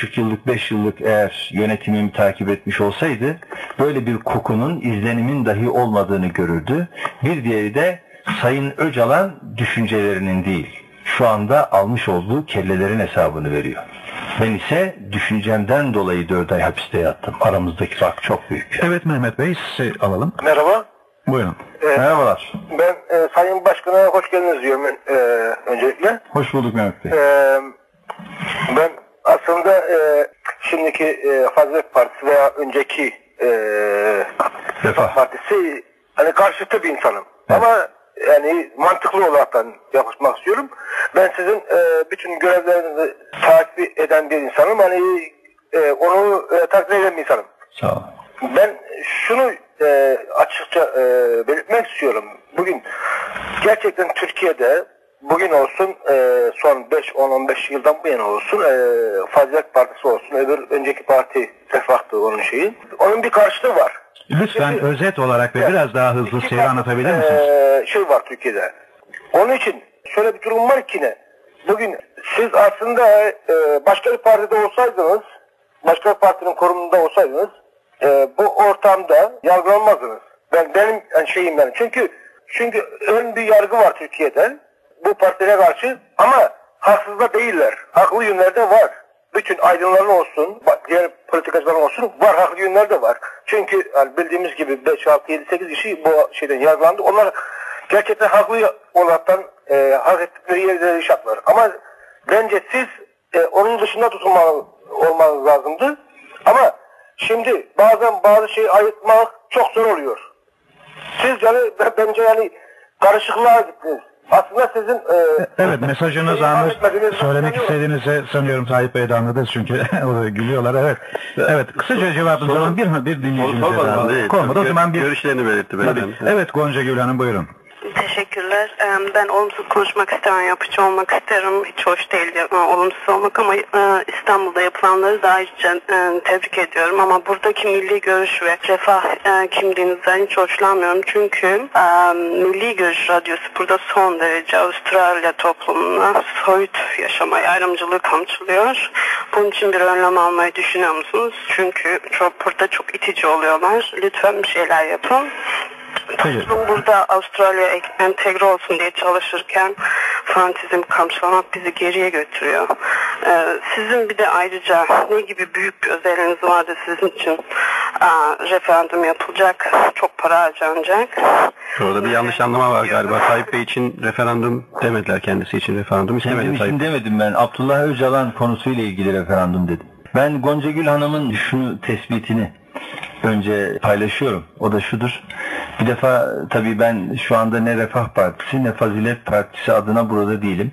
buçuk yıllık, beş yıllık eğer yönetimimi takip etmiş olsaydı böyle bir kokunun, izlenimin dahi olmadığını görürdü. Bir diğeri de Sayın Öcalan düşüncelerinin değil, şu anda almış olduğu kellelerin hesabını veriyor. Ben ise düşüncemden dolayı dört ay hapiste yattım. Aramızdaki fark çok büyük. Evet Mehmet Bey sizi alalım. Merhaba. Buyurun. Merhabalar. Ben e, Sayın Başkan'a hoş geldiniz diyorum e, öncelikle. Hoş bulduk Mehmet Bey. E, ben aslında e, şimdiki e, Fazilet Partisi veya önceki e, Refah. Partisi hani karşıtı bir insanım. Ama yani mantıklı olaraktan yaklaşmak istiyorum. Ben sizin e, bütün görevlerinizi takip eden bir insanım. Hani e, onu e, takdir eden bir insanım. Sağ ol. Ben şunu e, açıkça e, belirtmek istiyorum. Bugün gerçekten Türkiye'de bugün olsun e, son 5-10-15 yıldan bu yana olsun e, Fazilet Partisi olsun öbür önceki parti Refah'tı onun şeyi. Onun bir karşılığı var. Lütfen Şimdi- özet olarak ve biraz daha hızlı farklı, anlatabilir misiniz? e, şey var Türkiye'de. Onun için şöyle bir durum var ki ne? Bugün siz aslında e, başka bir partide olsaydınız, başka bir partinin korumunda olsaydınız, e, bu ortamda yargılanmazdınız. Ben benim yani şeyim yani. Çünkü çünkü ön bir yargı var Türkiye'de bu partilere karşı ama haksız da değiller. Haklı yönleri de var. Bütün aydınların olsun, diğer politikacıların olsun var haklı yönler de var. Çünkü yani bildiğimiz gibi 5, 6, 7, 8 kişi bu şeyden yargılandı. Onlar gerçekten haklı olaraktan e, hak ettikleri yerde iş yaptılar. Ama bence siz e, onun dışında tutulmanız olmanız lazımdı. Ama şimdi bazen bazı şeyi ayırtmak çok zor oluyor. Siz yani ben- bence yani karışıklığa gittiniz. Aslında sizin e, Evet anlaş anlatmadığınızı söylemek istediğinizi sanıyorum Tayyip Bey de anladı çünkü o da gülüyorlar evet. Evet kısaca cevabınızı alalım bir, bir dinleyicimize. Olmadı o zaman bir... Görüşlerini belirtti Tabii. beyefendi. Evet Gonca Gül Hanım buyurun. Teşekkürler. Ben olumsuz konuşmak istemem, yapıcı olmak isterim. Hiç hoş değil e, olumsuz olmak ama e, İstanbul'da yapılanları da ayrıca e, tebrik ediyorum. Ama buradaki milli görüş ve refah kimliğinizden hiç hoşlanmıyorum. Çünkü Milli Görüş Radyosu burada son derece Avustralya toplumuna soyut yaşamayı, ayrımcılığı kamçılıyor. Bunun için bir önlem almayı düşünüyor musunuz? Çünkü çok burada çok itici oluyorlar. Lütfen bir şeyler yapın. Toplum burada Avustralya entegre olsun diye çalışırken fantizm kamçılamak bizi geriye götürüyor. Ee, sizin bir de ayrıca ne gibi büyük bir özelliğiniz vardı sizin için Aa, referandum yapılacak, çok para harcanacak. Orada bir yanlış anlama var galiba. Tayyip Bey için referandum demediler kendisi için referandum Kendim istemedi için Tayyip. demedim ben. Abdullah Öcalan konusuyla ilgili referandum dedim. Ben Gonca Gül Hanım'ın şunu tespitini önce paylaşıyorum. O da şudur. Bir defa tabii ben şu anda ne Refah Partisi ne Fazilet Partisi adına burada değilim.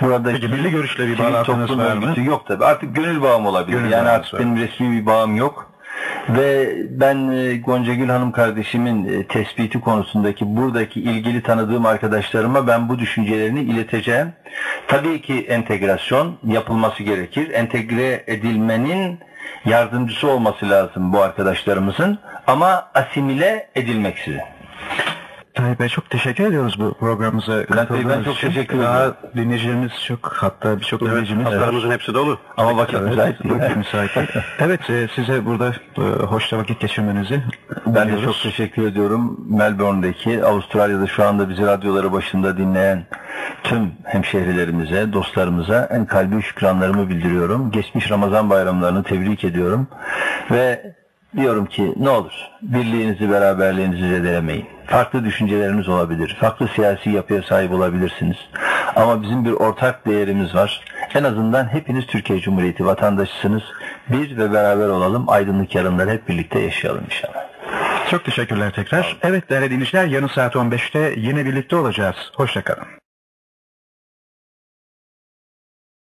Burada Peki, milli görüşle bir bağlantınız var mı? Yok tabii. Artık gönül bağım olabilir. Gönül yani artık var. benim resmi bir bağım yok. Ve ben e, Gonca Gül Hanım kardeşimin e, tespiti konusundaki buradaki ilgili tanıdığım arkadaşlarıma ben bu düşüncelerini ileteceğim. Tabii ki entegrasyon yapılması gerekir. Entegre edilmenin yardımcısı olması lazım bu arkadaşlarımızın ama asimile edilmeksizin. Tayyip Bey çok teşekkür ediyoruz bu programımıza Bey, ben çok için. teşekkür Daha ediyorum. dinleyicilerimiz çok hatta birçok Evet, dinleyicimiz var. hatlarımızın hepsi dolu. Ama vakit Evet, müsait vakit. Evet e, size burada e, hoşça vakit geçirmenizi Ben de umuyoruz. çok teşekkür ediyorum. Melbourne'deki, Avustralya'da şu anda bizi radyoları başında dinleyen tüm hemşehrilerimize, dostlarımıza en kalbi şükranlarımı bildiriyorum. Geçmiş Ramazan bayramlarını tebrik ediyorum. Ve diyorum ki ne olur birliğinizi, beraberliğinizi zedelemeyin. Farklı düşünceleriniz olabilir. Farklı siyasi yapıya sahip olabilirsiniz. Ama bizim bir ortak değerimiz var. En azından hepiniz Türkiye Cumhuriyeti vatandaşısınız. Bir ve beraber olalım. Aydınlık yarınları hep birlikte yaşayalım inşallah. Çok teşekkürler tekrar. Evet değerli dinleyiciler yarın saat 15'te yine birlikte olacağız. Hoşçakalın.